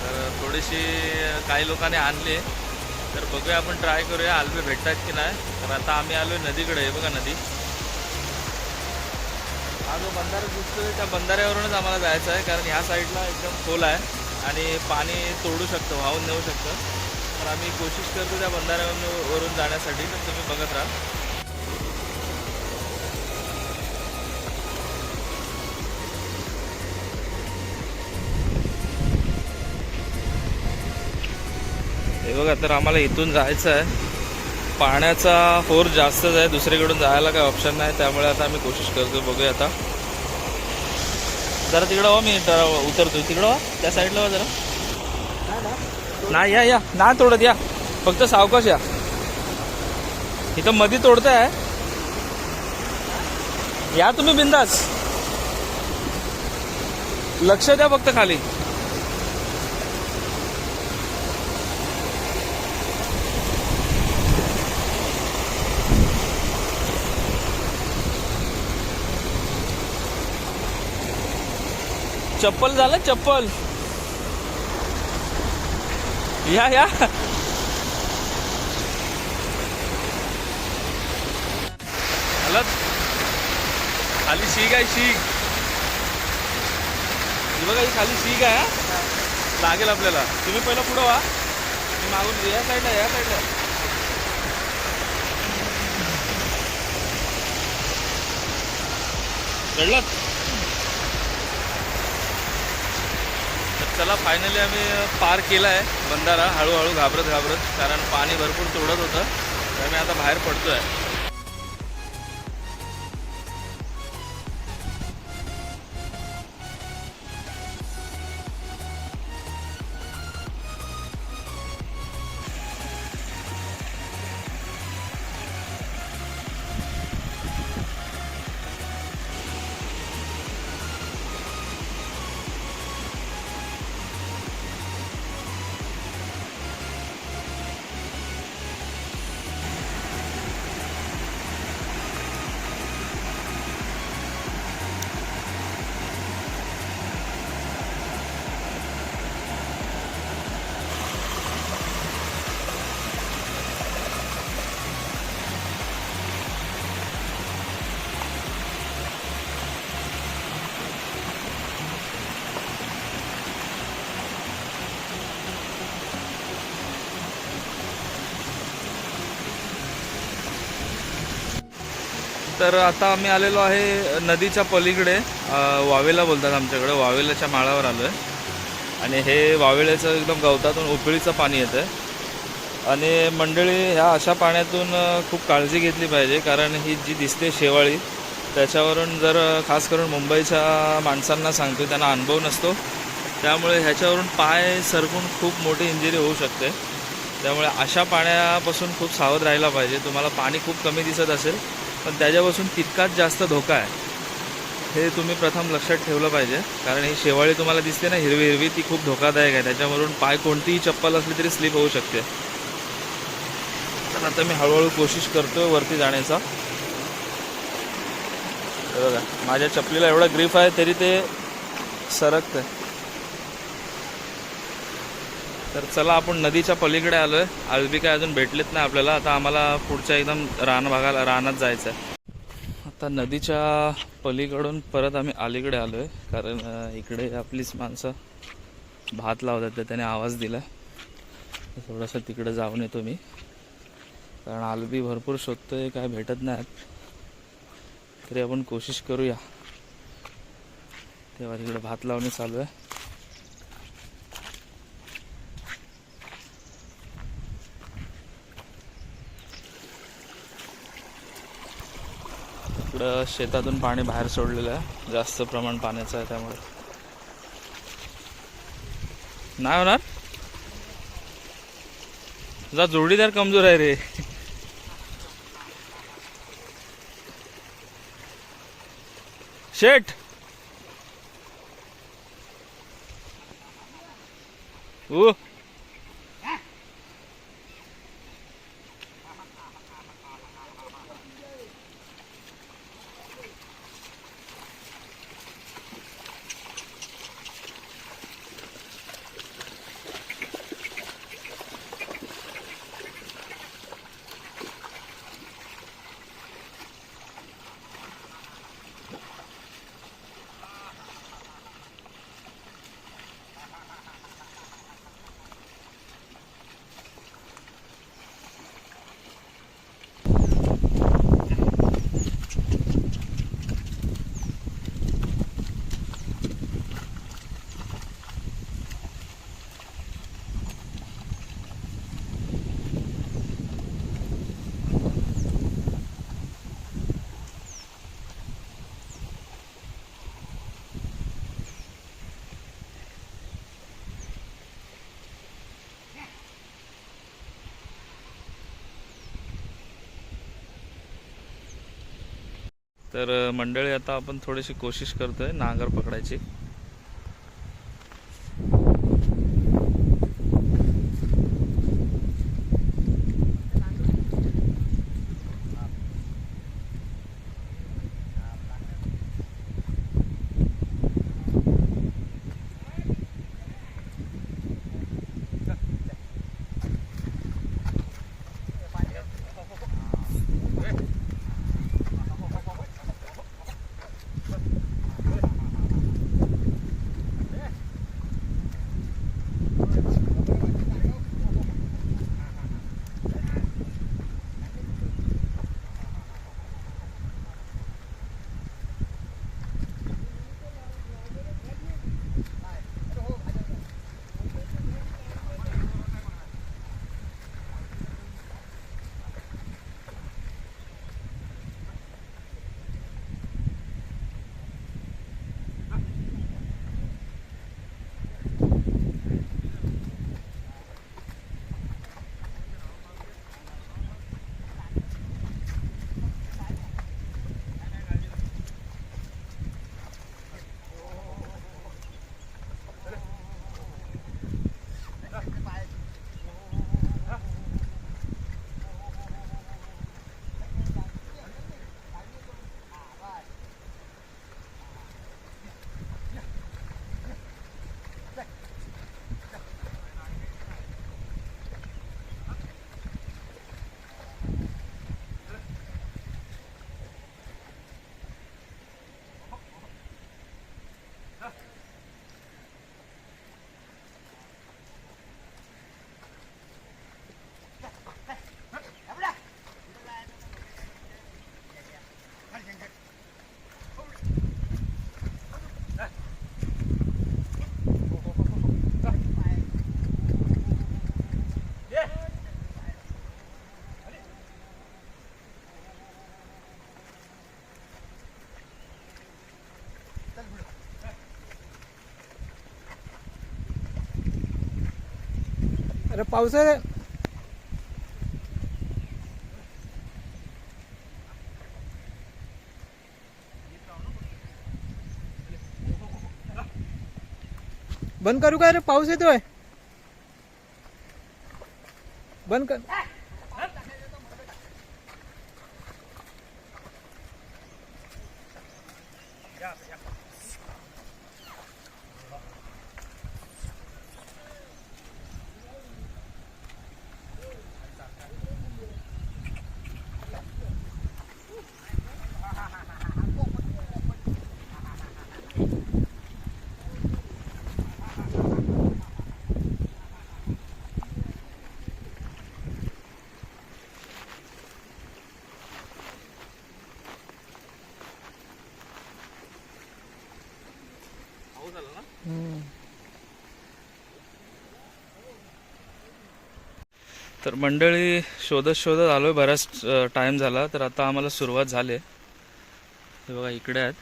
तर थोडीशी काही लोकांनी आणली. तर बघूया आपण ट्राय करूया आलबी भेटतात की नाही. तर आता आम्ही आलो नदीकडे आहे बघा नदी. हा जो बंधारा दिसतोय त्या बंधाऱ्यावरूनच आम्हाला जायचं आहे कारण ह्या साईडला एकदम खोल आहे आणि पाणी तोडू शकतं वाहून नेऊ शकतं. तर आम्ही कोशिश करतो त्या बंधाऱ्यावरून वरून जाण्यासाठी तर तुम्ही बघत राहा. बघा तर आम्हाला इथून जायचं आहे. पाण्याचा फोर जास्तच आहे. दुसरीकडून जायला काही ऑप्शन नाही. त्यामुळे आता आम्ही कोशिश करतो बघूया आता. जरा तिकडं हो मी उतरतो तिकडं हो त्या साईडला हो जरा. नाही या या. ना तोडत या. फक्त सावकाश या. इथं मध्ये तोडताय. या तुम्ही बिंदास. लक्ष द्या फक्त खाली. चप्पल झालं चप्पल. या या. हलत खाली शीख आहे शीख. बघा ही खाली शीख आहे लागेल आपल्याला. तुम्ही पहिलं पुढं व्हा. मी मागून या साईडला या साईडला कळलं चला फायनली आम्ही पार केला आहे बंधारा. हळूहळू घाबरत घाबरत कारण पाणी भरपूर तोडत होतं. तर आम्ही आता बाहेर पडतो आहे तर आता आम्ही आलेलो आहे नदीच्या पलीकडे. वावेला बोलतात आमच्याकडे. वावेलाच्या माळावर आलो आहे आणि हे वावेल्याचं एकदम गवतातून उकळीचं पाणी येतं आणि मंडळी ह्या अशा पाण्यातून खूप काळजी घेतली पाहिजे. कारण ही जी दिसते शेवाळी त्याच्यावरून जर खास करून मुंबईच्या माणसांना सांगतो त्यांना अनुभव नसतो. त्यामुळे ह्याच्यावरून पाय सरकून खूप मोठी इंजुरी होऊ शकते. त्यामुळे अशा पाण्यापासून खूप सावध राहायला पाहिजे. तुम्हाला पाणी खूप कमी दिसत असेल पण त्याच्यापासून तितकाच जास्त धोका आहे. हे तुम्ही प्रथम लक्षात ठेवलं पाहिजे. कारण ही शेवाळी तुम्हाला दिसते ना हिरवी हिरवी ती खूप धोकादायक आहे. त्याच्यावरून पाय कोणतीही चप्पल असली तरी स्लिप होऊ शकते. तर आता मी हळूहळू कोशिश करतोय वरती जाण्याचा. बघा माझ्या चपलीला एवढा ग्रीफ आहे तरी ते सरकतं तर चला आपण नदीच्या पलीकडे आलोय. आलबी काय अजून भेटलेत नाही आपल्याला. आता आम्हाला पुढच्या एकदम रान भागाला रानात जायचं आहे आता नदीच्या पलीकडून परत आम्ही अलीकडे आलोय. कारण इकडे आपलीच माणसं भात लावतात. तर त्याने आवाज दिला थोडंसं तिकडे जाऊन येतो मी. कारण आलबी भरपूर शोधतोय काय भेटत नाहीत. तरी आपण कोशिश करूया. तेव्हा तिकडे भात लावणे चालू आहे इकडं शेतातून पाणी बाहेर सोडलेलं आहे. जास्त प्रमाण पाण्याचं आहे त्यामुळे. नाही होणार? जा जोडीदार कमजोर आहे रे. शेठ! ओ तर मंडळी आता आपण थोडीशी कोशिश करतोय नांगर पकडायची. अरे पावसाळ्यात. बंद करू का अरे पाऊस येतोय. बंद कर. तर मंडळी शोधत शोधत आलोय. बराच टाइम झाला. तर आता आम्हाला सुरुवात झाली हे बघा इकडे आहेत.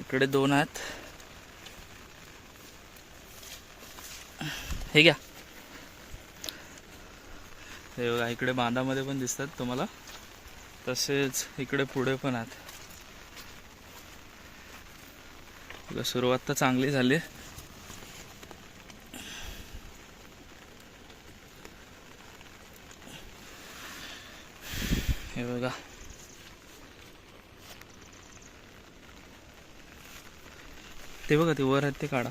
इकडे दोन आहेत. हे घ्या. हे बघा इकडे बांधामध्ये पण दिसतात तुम्हाला. तसेच इकडे पुढे पण आहेत. बघा, सुरुवात तर चांगली झाली हे बघा ते बघा ते वर आहेत ते काढा.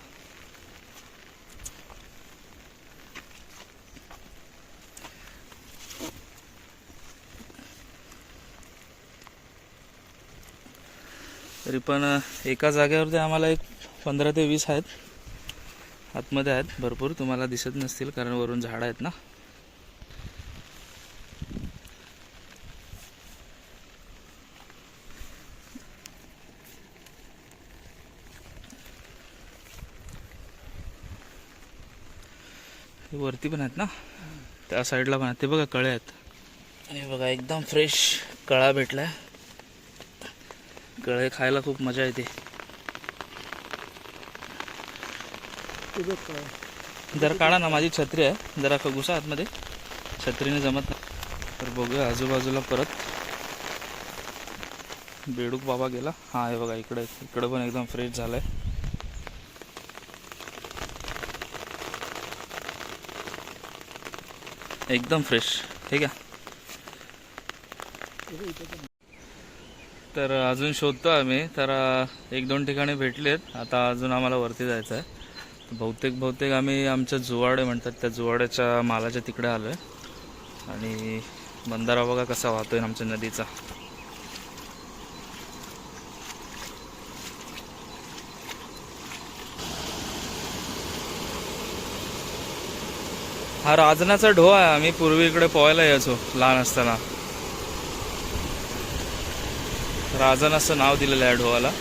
तरी पण एका जागेवरती आम्हाला एक पंधरा ते वीस आहेत. आतमध्ये आहेत भरपूर. तुम्हाला दिसत नसतील कारण वरून झाडं आहेत ना. हे वरती पण आहेत ना? त्या साईडला पण आहेत. ते बघा कळे आहेत. आणि हे बघा एकदम फ्रेश कळा भेटलाय. कळे खायला खूप मजा येते. जरा काढा ना माझी छत्री आहे. जरा क- घुसा आतमध्ये. छत्रीने जमत नाही. तर बघूया आजूबाजूला परत. बेडूक बाबा गेला. हा हे बघा इकडे इकडं पण एकदम फ्रेश झालंय. एकदम फ्रेश ठीक आहे? तर अजून शोधतो आम्ही. तर एक दोन ठिकाणी भेटलेत. आता अजून आम्हाला वरती जायचं आहे बहुतेक बहुतेक आम्ही आमच्या जुवाडे म्हणतात त्या जुवाड्याच्या मालाच्या तिकडे आलो आहे आणि बंधारा बघा कसा वाहतोय आमच्या नदीचा. हा राजनाचा ढो आहे. आम्ही पूर्वी इकडे पोहायला यायचो लहान असताना. राजन असं नाव दिलेलं आहे ढोवाला.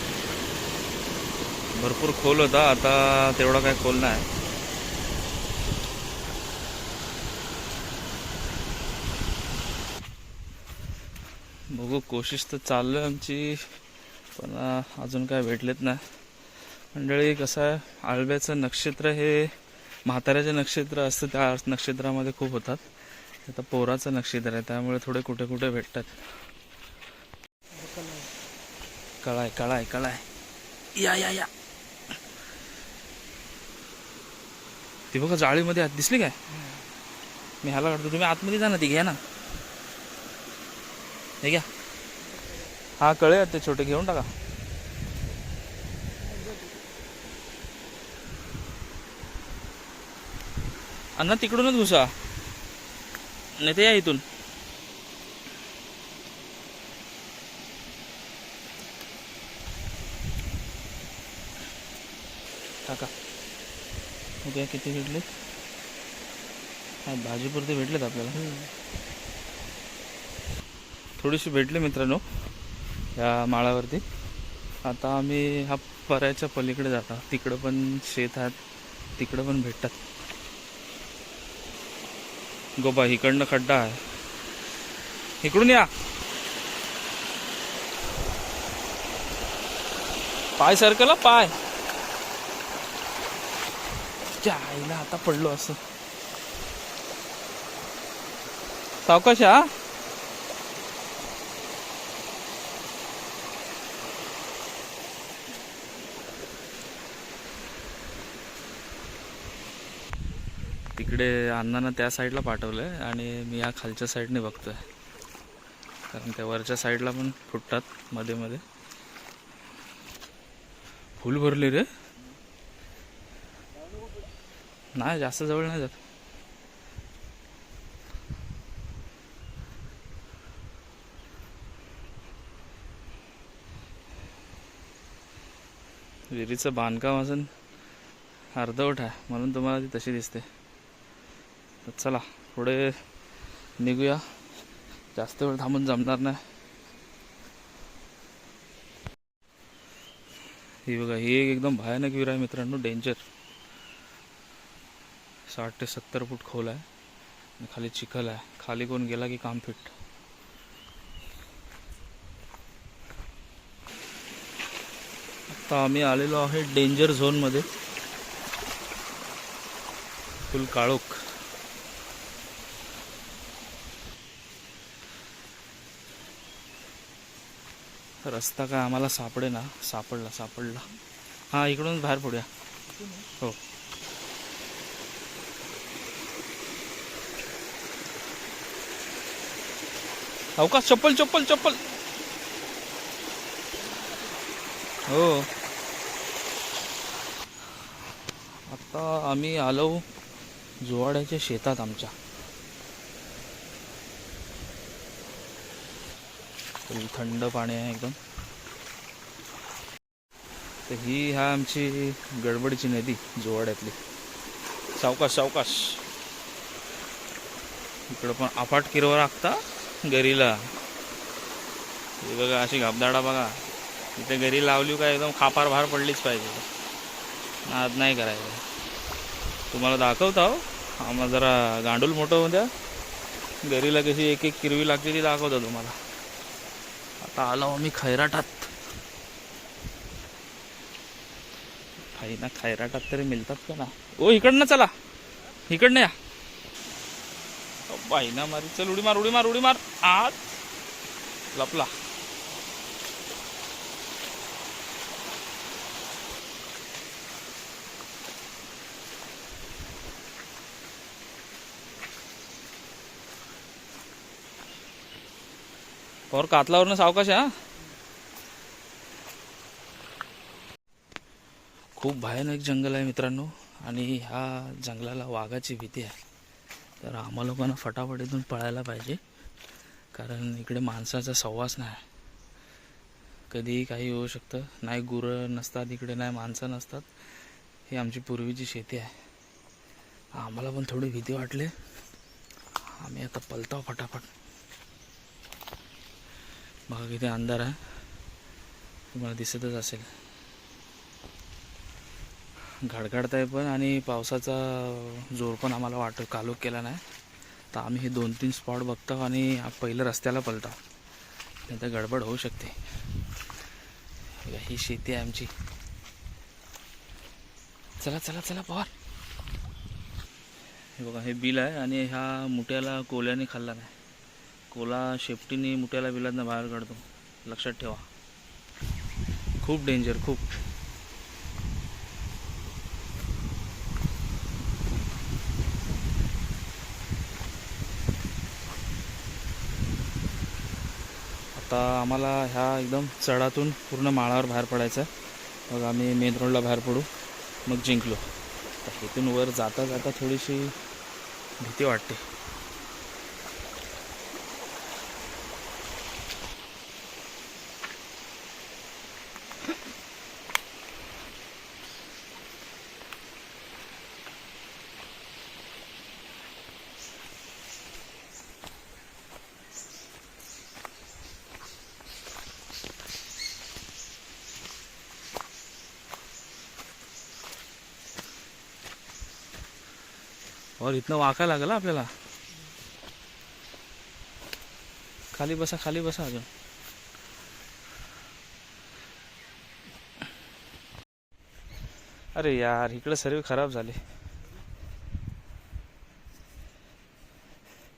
भरपूर खोल होता आता तेवढा काय खोल नाही. बघू कोशिश तर चालू आहे आमची पण अजून काय भेटलेत नाही. मंडळी कसं आहे? आळव्याचं नक्षत्र हे म्हाताऱ्याचे नक्षत्र असतं त्या नक्षत्रामध्ये खूप होतात. आता पोराचं नक्षत्र आहे त्यामुळे थोडे कुठे कुठे भेटतात. कळाय कळाय कळाय. या या या. ती बघा जाळीमध्ये आत दिसली काय? मी ह्याला काढतो तुम्ही आतमध्ये जा ना ती घ्या ना. हे घ्या. हा कळे ते छोटे घेऊन टाका. अण्णा तिकडूनच घुसा. नाही ते या इथून. टाका. ओके किती भेटले हा भाजीपुरते भेटलेत आपल्याला. थोडीशी भेटले मित्रांनो या माळावरती. आता आम्ही हा परायच्या पलीकडे जाता. तिकडं पण शेत आहेत तिकडं पण भेटतात. गोबा इकडनं खड्डा आहे. इकडून या. पाय सरकला पाय. आईला आता पडलो असं. सावकाश हा? तिकडे अण्णांना त्या साईडला पाठवलं आहे आणि मी या खालच्या साईडने बघतोय. कारण त्या वरच्या साईडला पण फुटतात मध्ये मध्ये. फुल भरले रे. नाही जास्त जवळ नाही जात. विहिरीचं बांधकाम असून अर्धवट आहे म्हणून तुम्हाला ती तशी दिसते. तर चला पुढे निघूया. जास्त वेळ थांबून जमणार नाही. ही बघा ही एक एकदम भयानक विहीर आहे मित्रांनो डेंजर साठ ते सत्तर फूट खोल आहे. आणि खाली चिखल आहे. खाली कोण गेला की काम फिट. आता आम्ही आलेलो आहे डेंजर झोनमध्ये फुल काळोख. रस्ता काय आम्हाला सापडे ना सापडला सापडला. हा इकडून बाहेर पडूया. हो. का चप्पल चप्पल चप्पल. हो. आता आम्ही आलो जुवाड्याच्या शेतात आमच्या. थंड पाणी आहे एकदम. तर ही हा आमची गडबडीची नदी जुवाड्यातली. सावकाश सावकाश. इकडं पण अफाट किरवा लागता गरीला. हे बघा अशी घाबदाडा बघा. इथे गरी लावली का एकदम खापार भार पडलीच पाहिजे. नाद नाही करायचं. तुम्हाला दाखवतो हो. आम्हाला जरा गांडूल मोठं होऊ द्या. गरीला कशी एक एक किरवी लागते ती दाखवतो तुम्हाला. आता आलो आम्ही खैराटात. काही ना खैराटात तरी मिळतात का ना? ओ इकडनं चला. इकडनं या. बाई ना मारी. चल उडी मार उडी मार उडी मार. आत. लपला. और कातलावरनं सावकाश हा। खूप भयानक जंगल आहे मित्रांनो आणि ह्या जंगलाला वाघाची भीती आहे. तर आम्हा लोकांना फटाफट इथून पळायला पाहिजे कारण इकडे माणसाचा सहवास नाही. कधीही काही होऊ शकतं. नाही गुरं नसतात इकडे नाही माणसं नसतात. ही आमची पूर्वीची शेती आहे. आम्हाला पण थोडी भीती वाटली. आम्ही आता पलताव फटाफट. बघा किती अंधार आहे. तुम्हाला दिसतच असेल. घडघडत आहे पण आणि पावसाचा जोर पण आम्हाला वाट कालूक केला नाही. तर आम्ही हे दोन तीन स्पॉट बघतो आणि पहिलं रस्त्याला पलतो नाही तर गडबड होऊ शकते. ही शेती आहे आमची. चला चला चला पवार. हे बघा हे बिल आहे आणि ह्या मुठ्याला कोल्याने खाल्ला नाही. कोला शेपटीने मुठ्याला बिलातनं बाहेर काढतो. लक्षात ठेवा. खूप डेंजर खूप. आता आम्हाला ह्या एकदम चढातून पूर्ण माळावर बाहेर पडायचं आहे. मग आम्ही मेन रोडला बाहेर पडू. मग जिंकलो. तर इथून वर जाता जाता थोडीशी भीती वाटते. और इथनं वाका लागला आपल्याला? खाली बसा खाली बसा अजून. अरे यार इकडे सर्व खराब झाले.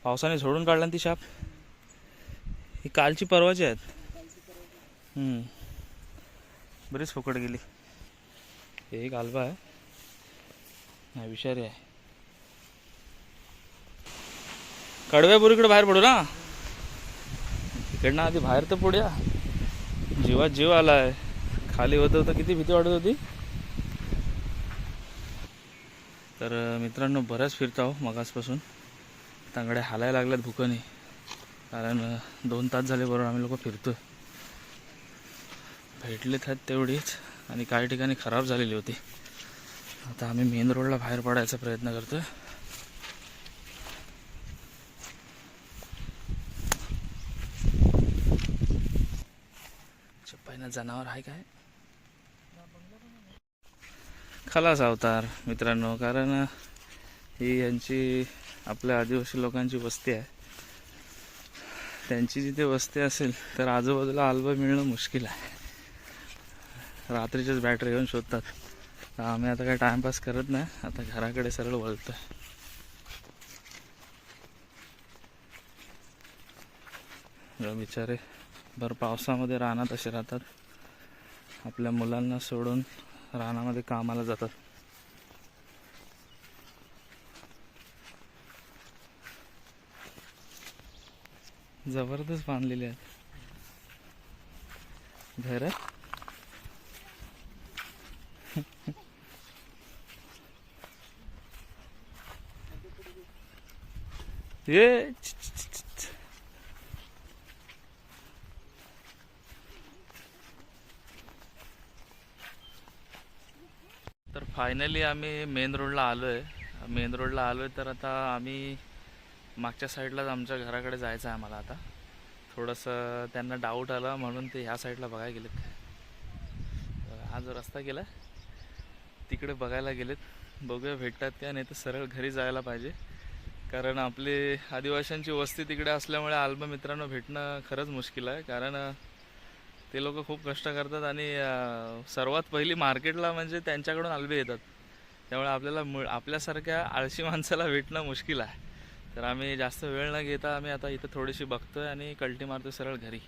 पावसाने झोडून काढला ना ती शाप. ही कालची परवाची आहेत. बरीच फुकट गेली. हे एक आल्बा आहे. नाही विषारी आहे. कडव्यापुरीकडे बाहेर पडू ना. तिकडनं आधी बाहेर तर पडूया. जीवात जीव आलाय. खाली होतं किती भीती वाटत होती. तर मित्रांनो बऱ्याच फिरतो आहो मगासपासून. तांगड्या हालायला लागल्यात भुकनी. कारण दोन तास झाले बरोबर आम्ही लोक फिरतो भेटलेत आहेत तेवढीच आणि काही ठिकाणी खराब झालेली होती. आता आम्ही मेन रोडला बाहेर पडायचा प्रयत्न करतोय. पहिला जनावर आहे काय? खलास अवतार मित्रांनो कारण ही यांची आपल्या आदिवासी लोकांची वस्ती आहे. त्यांची जिथे वस्ती असेल तर आजूबाजूला आल्बा मिळणं मुश्किल आहे. रात्रीच्याच बॅटरी घेऊन शोधतात. तर आम्ही आता काही टाइमपास करत नाही आता घराकडे सरळ वळतो आहे बिचारे भर पावसामध्ये रानात असे राहतात. आपल्या मुलांना सोडून रानामध्ये कामाला जातात. जबरदस्त बांधलेले आहेत. घर ये फायनली आम्ही मेन रोडला आलो आहे मेन रोडला आलो आहे तर आता आम्ही मागच्या साईडलाच आमच्या घराकडे जायचं आहे आम्हाला आता. थोडंसं त्यांना डाऊट आला म्हणून ते ह्या साईडला बघायला गेलेत. काय हा जो रस्ता गेला तिकडे बघायला गेलेत. बघूया भेटतात त्या नाही तर सरळ घरी जायला पाहिजे. कारण आपले आदिवासींची वस्ती तिकडे असल्यामुळे आल्ब मित्रांनो भेटणं खरंच मुश्किल आहे. कारण ते लोक खूप कष्ट करतात आणि सर्वात पहिली मार्केटला म्हणजे त्यांच्याकडून आलबे येतात. त्यामुळे आपल्याला मु- आपल्यासारख्या आळशी माणसाला भेटणं मुश्किल आहे. तर आम्ही जास्त वेळ न घेता आम्ही आता इथं थोडीशी बघतोय आणि कल्टी मारतोय सरळ घरी.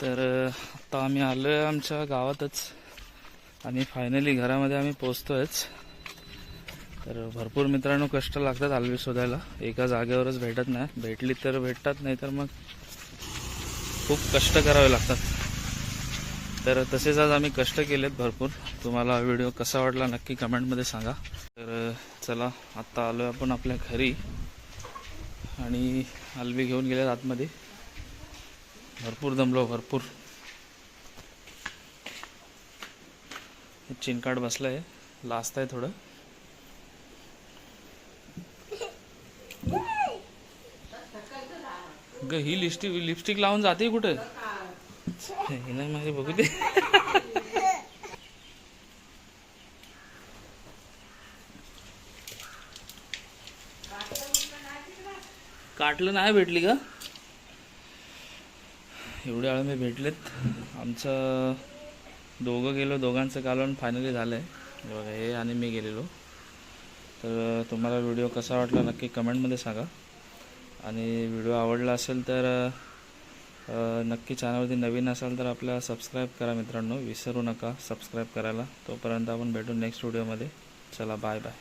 तर आता आम्ही आलो आहे आमच्या गावातच. आणि फायनली घरामध्ये आम्ही पोचतोयच तर भरपूर मित्रांनो कष्ट लागतात आलवी शोधायला. एका जागेवरच भेटत नाही. भेटली तर भेटतात नाही तर मग खूप कष्ट करावे लागतात. तर तसेच आज आम्ही कष्ट केलेत भरपूर. तुम्हाला व्हिडिओ कसा वाटला नक्की कमेंटमध्ये सांगा. तर चला आत्ता आलो आपण आपल्या घरी. आणि आलवी घेऊन गेल्यात आतमध्ये. भरपूर दमलो भरपूर. हे चिनकाट आहे लास्ट आहे थोडं. ग ही लिपस्टिक लिपस्टिक लावून जाते कुठं? हे नाही माझे बघू दे. काटलं नाही भेटली का एवढे आळमे भेटलेत. आमचं दोघं गेलो दोघांचं कालवण फायनली झालं आहे बघा हे आणि मी गेलेलो. तर तुम्हाला व्हिडिओ कसा वाटला नक्की कमेंटमध्ये सांगा. आणि व्हिडिओ आवडला असेल तर नक्की चॅनलवरती नवीन असाल तर आपल्याला सबस्क्राईब करा मित्रांनो. विसरू नका सबस्क्राईब करायला. तोपर्यंत आपण भेटू नेक्स्ट व्हिडिओमध्ये चला बाय बाय